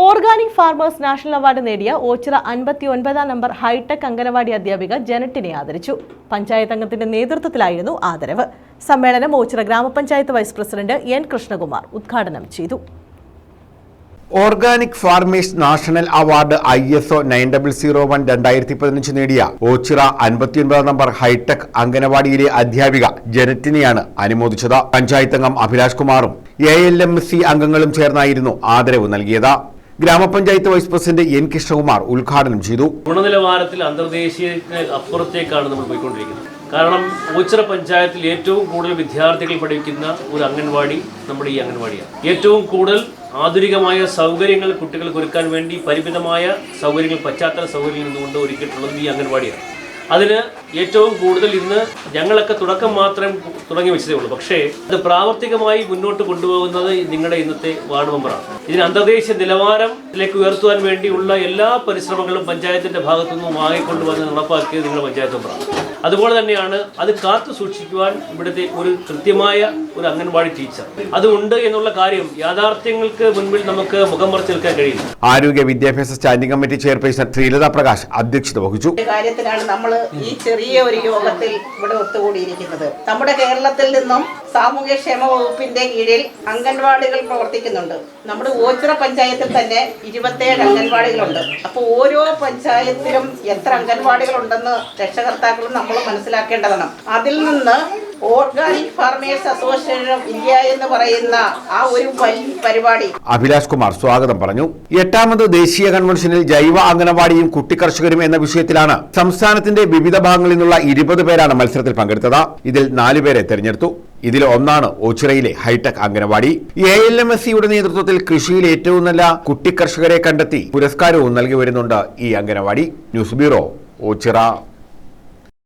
Organic farmers national award നേടിയ ഓച്ചിറ അൻപത്തി ഒൻപതാം നമ്പർ ഹൈടെക് അംഗനവാടി അധ്യാപിക ജനറ്റിനെ ആദരിച്ചു. പഞ്ചായത്ത് അംഗത്തിന്റെ നേതൃത്വത്തിലായിരുന്നു ആദരവ്. സമ്മേളനം ഓച്ചിറ ഗ്രാമപഞ്ചായത്ത് വൈസ് പ്രസിഡന്റ് എൻ കൃഷ്ണകുമാർ ഉദ്ഘാടനം ചെയ്തു. Organic farmers national award I S O nine double zero one രണ്ടായിരത്തി പതിനഞ്ച് നേടിയ ഓച്ചിറ അൻപത്തിയൊൻപതാം നമ്പർ ഹൈടെക് അംഗനവാടിയിലെ അധ്യാപിക ജനറ്റിനെയാണ് അനുമോദിച്ചത്. പഞ്ചായത്ത് അംഗം അഭിലാഷ് കുമാറും എ എൽ എം സി അംഗങ്ങളും ചേർന്നായിരുന്നു ആദരവ് നൽകിയത്. ഗ്രാമപഞ്ചായത്ത് വൈസ് പ്രസിഡന്റ് എൻ കൃഷ്ണകുമാർ ഉദ്ഘാടനം ചെയ്തു. ഗുണനിലവാരത്തിൽ അന്തർദേശീയ അപ്പുറത്തേക്കാണ് നമ്മൾ പോയിക്കൊണ്ടിരിക്കുന്നത്. കാരണം ഓച്ചിറ പഞ്ചായത്തിൽ ഏറ്റവും കൂടുതൽ വിദ്യാർത്ഥികൾ പഠിക്കുന്ന ഒരു അംഗൻവാടി നമ്മുടെ ഈ അംഗൻവാടിയാണ്. ഏറ്റവും കൂടുതൽ ആധുനികമായ സൗകര്യങ്ങൾ കുട്ടികൾക്ക് ഒരുക്കാൻ വേണ്ടി പരിമിതമായ സൗകര്യങ്ങൾ പശ്ചാത്തല സൗകര്യങ്ങൾ നിന്നുകൊണ്ട് ഒരുക്കിയിട്ടുള്ളത് ഈ അംഗൻവാടിയാണ്. അതിന് ഏറ്റവും കൂടുതൽ ഇന്ന് ഞങ്ങളൊക്കെ തുടക്കം മാത്രം തുടങ്ങി വെച്ചതേ ഉള്ളൂ. പക്ഷേ അത് പ്രാവർത്തികമായി മുന്നോട്ട് കൊണ്ടുപോകുന്നത് നിങ്ങളുടെ ഇന്നത്തെ വാർഡ് മെമ്പറാണ്. ഇതിന് അന്തർദേശീയ നിലവാരത്തിലേക്ക് ഉയർത്തുവാൻ വേണ്ടിയുള്ള എല്ലാ പരിശ്രമങ്ങളും പഞ്ചായത്തിന്റെ ഭാഗത്തു നിന്നും വാങ്ങിക്കൊണ്ടുവന്ന് നടപ്പാക്കിയത് നിങ്ങളുടെ പഞ്ചായത്ത് മെമ്പറാണ്. അതുപോലെ തന്നെയാണ് അത് കാത്തു സൂക്ഷിക്കുവാൻ ഇവിടുത്തെ ഒരു കൃത്യമായ ഒരു അംഗൻവാടി ടീച്ചർ. അതുണ്ട് എന്നുള്ള കാര്യം യാഥാർത്ഥ്യങ്ങൾക്ക് മുൻപിൽ നമുക്ക് മുഖം മറച്ചു നിൽക്കാൻ കഴിയും ആരോഗ്യ വിദ്യാഭ്യാസ standing committee chairperson Sreelatha Prakash അധ്യക്ഷത വഹിച്ചു. കാര്യത്തിലാണ് നമ്മൾ ഈ ചെറിയ ഒരു യോഗത്തിൽ ഇവിടെ ഒത്തുകൂടിയിരിക്കുന്നത്. നമ്മുടെ കേരളത്തിൽ നിന്നും സാമൂഹ്യ ക്ഷേമ വകുപ്പിന്റെ കീഴിൽ അംഗൻവാടികൾ പ്രവർത്തിക്കുന്നുണ്ട്. നമ്മുടെ ഓച്ചിറ പഞ്ചായത്തിൽ തന്നെ ഇരുപത്തേഴ് അംഗൻവാടികളുണ്ട്. അപ്പോൾ ഓരോ പഞ്ചായത്തിലും എത്ര അംഗൻവാടികൾ ഉണ്ടെന്ന് രക്ഷകർത്താക്കളും നമ്മൾ മനസ്സിലാക്കേണ്ടതാണ്. അതിൽ നിന്ന് organic farmers association of India എന്ന് പറയുന്ന ആ ഒരു പരിപാടി. അഭിലാഷ് കുമാർ സ്വാഗതം പറഞ്ഞു. എട്ടാമത് ദേശീയ കൺവെൻഷനിൽ ജൈവ അംഗനവാടിയും കുട്ടിക്കർഷകരും എന്ന വിഷയത്തിലാണ് സംസ്ഥാനത്തിന്റെ വിവിധ ഭാഗങ്ങളിൽ നിന്നുള്ള ഇരുപത് പേരാണ് മത്സരത്തിൽ പങ്കെടുത്തത്. ഇതിൽ നാലുപേരെ തെരഞ്ഞെടുത്തു. ഇതിൽ ഒന്നാണ് ഓച്ചിറയിലെ hitech anganwadi. A L M S സിയുടെ നേതൃത്വത്തിൽ കൃഷിയിൽ ഏറ്റവും നല്ല കുട്ടിക്കർഷകരെ കണ്ടെത്തി പുരസ്കാരവും നൽകി വരുന്നുണ്ട് ഈ അംഗനവാടി. News bureau Ochira.